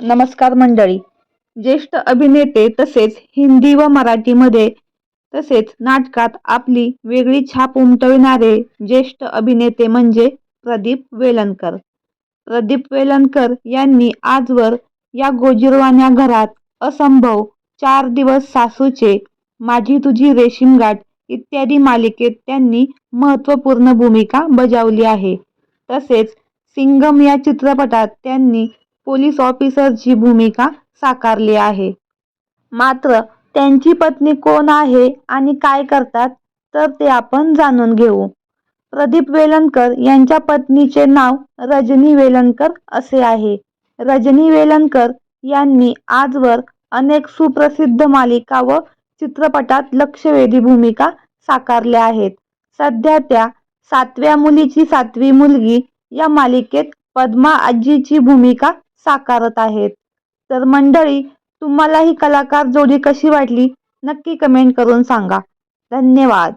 नमस्कार मंडळी. ज्येष्ठ अभिनेते तसेच हिंदी व मराठीमध्ये तसेच नाटकात आपली वेगळी छाप उमटविणारे ज्येष्ठ अभिनेते म्हणजे प्रदीप वेलणकर. प्रदीप वेलणकर यांनी आजवर या गोजीरवाण्या घरात असंभव चार दिवस सासूचे माझी तुझी रेशीमगाठ इत्यादी मालिकेत त्यांनी महत्त्वपूर्ण भूमिका बजावली आहे. तसेच सिंगम या चित्रपटात त्यांनी पोलीस ऑफिसरची भूमिका साकारली आहे. मात्र त्यांची पत्नी कोण आहे आणि काय करतात तर ते आपण जाणून घेऊ. प्रदीप वेलणकर यांच्या पत्नीचे नाव रजनी वेलणकर असे आहे. रजनी वेलणकर यांनी आजवर अनेक सुप्रसिद्ध मालिका व चित्रपटात लक्षवेधी भूमिका साकारल्या आहेत. सध्या त्या सातव्या मुलीची सातवी मुलगी या मालिकेत पद्मा आजीची भूमिका साकारत आहेत. तर मंडळी तुम्हाला ही कलाकार जोडी कशी वाटली? नक्की कमेंट करून सांगा. धन्यवाद.